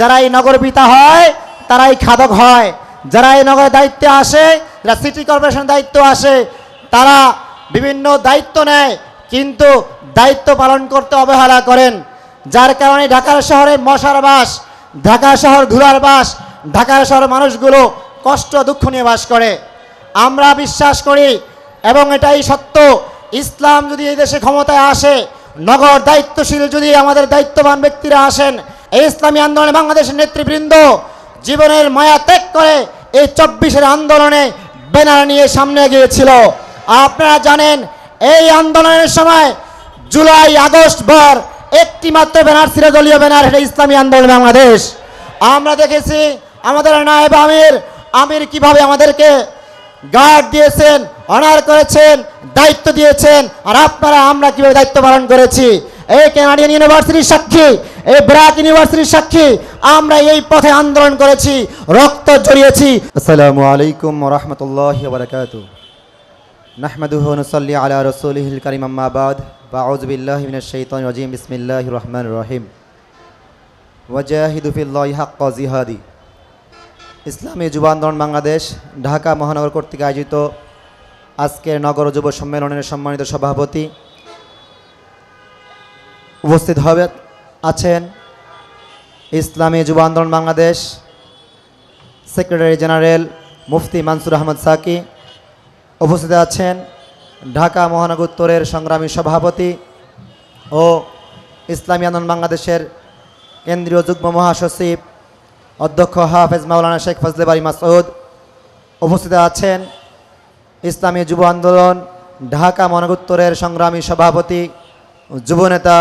যারা এই নগর পিতা হয়, তারাই খাদক হয়। যারা এই নগরের দায়িত্বে আসে, যারা সিটি কর্পোরেশন দায়িত্ব আসে, তারা বিভিন্ন দায়িত্ব নেয়, কিন্তু দায়িত্ব পালন করতে অবহেলা করেন। যার কারণে ঢাকার শহরে মশার বাস ঢাকা শহর ধুলার বাস, ঢাকার শহরের মানুষগুলো কষ্ট দুঃখ নিয়ে বাস করে। আমরা বিশ্বাস করি, এবং এটাই সত্য, ইসলাম যদি এই দেশে ক্ষমতায় আসে, নগর দায়িত্বশীল যদি আমাদের দায়িত্ববান ব্যক্তিরা আসেন এই ইসলামী আন্দোলনে বাংলাদেশের নেতৃবৃন্দ জীবনের মায়া ত্যাগ করে এই চব্বিশের আন্দোলনে ব্যানার নিয়ে সামনে গিয়েছিল। আপনারা জানেন, এই আন্দোলনের সময় জুলাই, আগস্ট ভর একটি মাত্র ব্যানার ছিল দলীয় ব্যানার এটা ইসলামী আন্দোলন বাংলাদেশ। আমরা দেখেছি আমাদের নায়েব আমির আমির কীভাবে আমাদেরকে গার্ড দিয়েছেন অনার করেছেন, দায়িত্ব দিয়েছেন, আর আপনারা, আমরা কীভাবে দায়িত্ব পালন করেছি। এই কেনাডিয়ান ইউনিভার্সিটির সাক্ষী এই ব্রাক ইউনিভার্সিটির সাক্ষী, আমরা এই পথে আন্দোলন করেছি, রক্ত জড়িয়েছি আসসালামু আলাইকুম রহমতুল্লাহ বারকাত নাহমাদুহু আলা বিল্লাহি মিনাশ শাইতানির রহিম। ওয়াজাহিদু ফিল্লাহি হাক্কা জিহাদি। ইসলামী যুব আন্দোলন বাংলাদেশ, ঢাকা মহানগর কর্তৃক আয়োজিত আজকের নগর যুব সম্মেলনের সম্মানিত সভাপতি উপস্থিত হবে। আছেন ইসলামী যুব আন্দোলন বাংলাদেশ সেক্রেটারি জেনারেল মুফতি মানসুর আহমদ সাকি উপস্থিত আছেন ঢাকা মহানগর উত্তরের সংগ্রামী সভাপতি ও ইসলামী আন্দোলন বাংলাদেশের কেন্দ্রীয় যুগ্ম মহাসচিব অধ্যক্ষ হাফেজ মাওলানা শেখ ফজলে বাড়ি মাসউদ উপস্থিত আছেন ইসলামী যুব আন্দোলন ঢাকা মহানগর সংগ্রামী সভাপতি যুবনেতা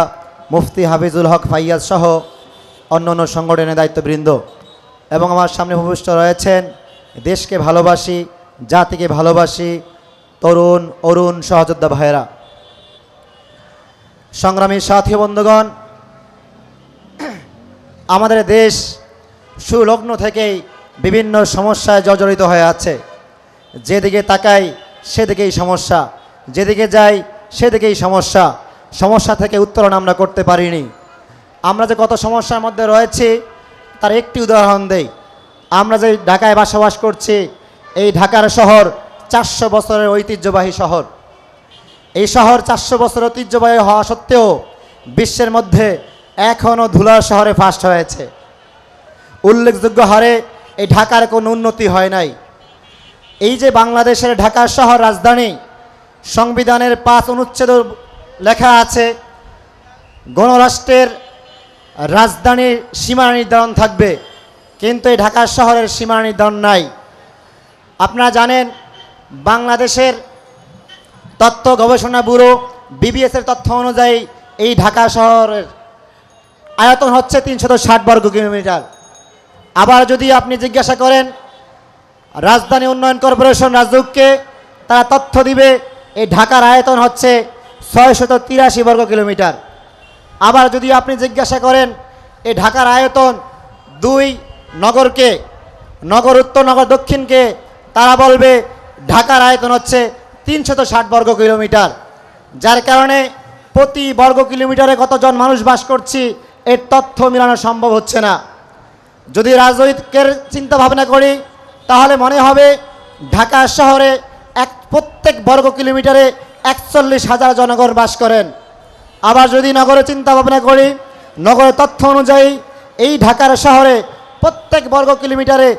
মুফতি হাফিজুল হক ফাইয়াজ সহ অন্য অন্য সংগঠনের দায়িত্ববৃন্দ। এবং আমার সামনে ভূমিষ্ঠ রয়েছেন দেশকে ভালোবাসি, জাতিকে ভালোবাসি তরুণ, অরুণ সহযোদ্ধা ভাইয়েরা। সংগ্রামী সাথী বন্ধুগণ, আমাদের দেশ সুলগ্ন থেকেই বিভিন্ন সমস্যায় জর্জরিত হয়ে আছে। যেদিকে তাকাই সেদিকেই সমস্যা, যেদিকে যাই সেদিকেই সমস্যা। সমস্যা থেকে উত্তরণ আমরা করতে পারিনি। আমরা যে কত সমস্যার মধ্যে রয়েছে, তার একটি উদাহরণ দেই। আমরা যে ঢাকায় বসবাস করছি, এই ঢাকার শহর চারশো বছরের ঐতিহ্যবাহী শহর। এই শহর চারশো বছর ঐতিহ্যবাহী হওয়া সত্ত্বেও বিশ্বের মধ্যে এখনও ধুলার শহরে ফার্স্ট হয়েছে। উল্লেখযোগ্য হারে এই ঢাকার কোনো উন্নতি হয় নাই। এই যে বাংলাদেশের ঢাকা শহর রাজধানী, সংবিধানের পাঁচ অনুচ্ছেদ লেখা আছে, গণরাষ্ট্রের রাজধানীর সীমানা নির্ধারণ থাকবে, কিন্তু এই ঢাকা শহরের সীমানা নির্ধারণ নাই। আপনারা জানেন, বাংলাদেশের তথ্য গবেষণা ব্যুরো বিবিএসের তথ্য অনুযায়ী এই ঢাকা শহরের আয়তন হচ্ছে তিনশত ষাট বর্গ কিলোমিটার। আবার যদি আপনি জিজ্ঞাসা করেন, রাজধানী উন্নয়ন কর্পোরেশন রাজদুককে তারা তথ্য দিবে, এই ঢাকার আয়তন হচ্ছে ছয়শত তিরাশি বর্গ কিলোমিটার। আবার যদি আপনি জিজ্ঞাসা করেন এই ঢাকার আয়তন দুই নগরকে, নগর উত্তর, নগর দক্ষিণকে? তারা বলবে, ঢাকার আয়তন হচ্ছে তিনশত ষাট বর্গ কিলোমিটার। যার কারণে প্রতি বর্গ কিলোমিটারে কতজন মানুষ বাস করছি, এর তথ্য মেলানো সম্ভব হচ্ছে না। যদি রাজনৈতিকের চিন্তা ভাবনা করি, তাহলে মনে হবে ঢাকা শহরে এক প্রত্যেক বর্গ কিলোমিটারে একচল্লিশ হাজার জনগণ বাস করেন। আবার যদি নগরে চিন্তা ভাবনা করি, নগরের তথ্য অনুযায়ী এই ঢাকার শহরে প্রত্যেক বর্গ কিলোমিটারে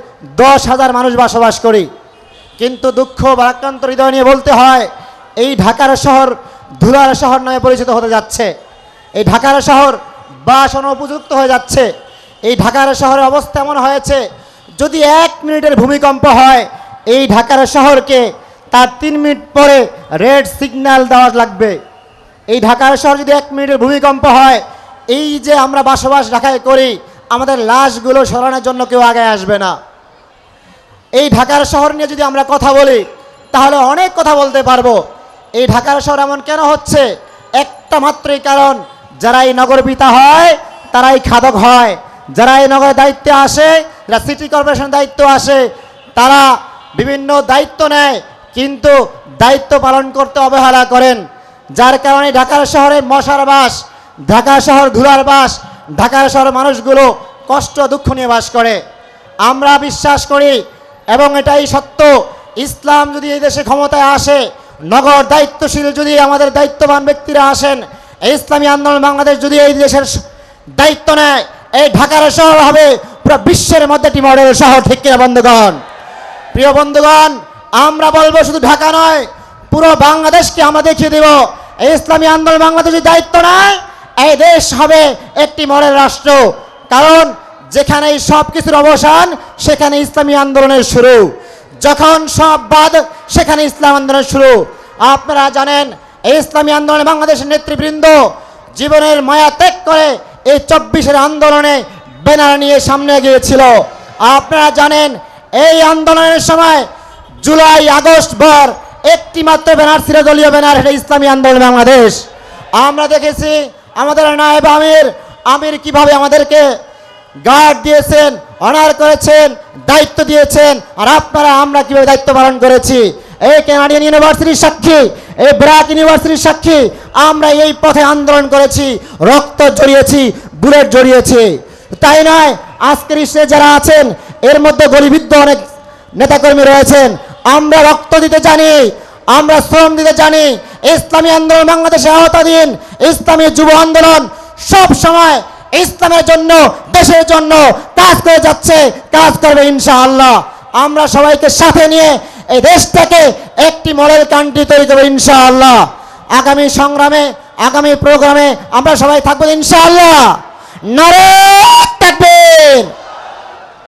দশ হাজার মানুষ বসবাস করি। কিন্তু দুঃখ ভারাক্রান্ত হৃদয় নিয়ে বলতে হয়, এই ঢাকার শহর ধুলার শহর নামে পরিচিত হতে যাচ্ছে। এই ঢাকার শহর বাস অনুপযুক্ত হয়ে যাচ্ছে। এই ঢাকার শহরের অবস্থা এমন হয়েছে, যদি এক মিনিটের ভূমিকম্প হয়, এই ঢাকার শহরকে তার তিন মিনিট পরে রেড সিগন্যাল দেওয়া লাগবে। এই ঢাকার শহর যদি এক মিনিটের ভূমিকম্প হয়, এই যে আমরা বাসবাস ঢাকায় করি, আমাদের লাশগুলো সরানোর জন্য কেউ আগে আসবে না। এই ঢাকার শহর নিয়ে যদি আমরা কথা বলি, তাহলে অনেক কথা বলতে পারব। এই ঢাকার শহর এমন কেন হচ্ছে? একটা মাত্রই কারণ যারা এই নগর পিতা হয়, তারাই খাদক হয়। যারা এই নগরের দায়িত্বে আসে, যারা সিটি কর্পোরেশন দায়িত্ব আসে, তারা বিভিন্ন দায়িত্ব নেয়। কিন্তু দায়িত্ব পালন করতে অবহেলা করেন, যার কারণে ঢাকার শহরে মশার বাস, ঢাকা শহর ধুলার বাস ঢাকার শহরের মানুষগুলো কষ্ট দুঃখ নিয়ে বাস করে। আমরা বিশ্বাস করি, এবং এটাই সত্য, ইসলাম যদি এই দেশে ক্ষমতায় আসে, নগর দায়িত্বশীল যদি আমাদের দায়িত্ববান ব্যক্তিরা আসেন, এই ইসলামী আন্দোলন বাংলাদেশ যদি এই দেশের দায়িত্ব নেয়, এই ঢাকার শহর হবে পুরো বিশ্বের মধ্যে একটি মডেল শহর, ঠিক কিনা বন্ধুগণ? প্রিয় বন্ধুগণ আমরা বলব শুধু ঢাকা নয়, পুরো বাংলাদেশকে আমরা দেখিয়ে দেব। এই ইসলামী আন্দোলন বাংলাদেশের দায়িত্ব নয়, এই দেশ হবে একটি মরের রাষ্ট্র। কারণ যেখানে সব কিছুর অবসান, সেখানে ইসলামী আন্দোলনের শুরু। যখন সব বাদ, সেখানে ইসলাম আন্দোলন শুরু। আপনারা জানেন, এই ইসলামী আন্দোলনে বাংলাদেশের নেতৃবৃন্দ জীবনের মায়া ত্যাগ করে এই চব্বিশের আন্দোলনে ব্যানার নিয়ে সামনে গিয়েছিল আপনারা জানেন, এই আন্দোলনের সময় জুলাই, আগস্ট ভর একটি মাত্র ব্যানার দলীয় ব্যানার এটা ইসলামী আন্দোলন বাংলাদেশ। আমরা দেখেছি আমাদের নায়েব আমির আমির কীভাবে আমাদেরকে গার্ড দিয়েছেন অনার করেছেন, দায়িত্ব দিয়েছেন, আর আপনারা, আমরা কীভাবে দায়িত্ব পালন করেছি? এই কানাডিয়ান ইউনিভার্সিটির সাক্ষী, এই ব্রাক ইউনিভার্সিটির সাক্ষী, আমরা এই পথে আন্দোলন করেছি, রক্ত জড়িয়েছি, বুলেট জড়িয়েছি। তাই নয়, আজকের ইসে যারা আছেন, এর মধ্যে গরিবিদ্ধ অনেক নেতাকর্মী রয়েছেন। আমরা রক্ত দিতে জানি, আমরা শ্রম দিতে জানি, ইসলামী আন্দোলন বাংলাদেশে আওতাধীন, ইসলামী যুব আন্দোলন সব সময় ইসলামের জন্য, দেশের জন্য কাজ করে যাচ্ছে, কাজ করবে ইনশাআল্লাহ। আমরা সবাইকে সাথে নিয়ে এই দেশটাকে একটি মডেল কান্ট্রি তৈরি করব ইনশাআল্লাহ। আগামী সংগ্রামে, আগামী প্রোগ্রামে আমরা সবাই থাকব ইনশাআল্লাহ। নারে তাকবীর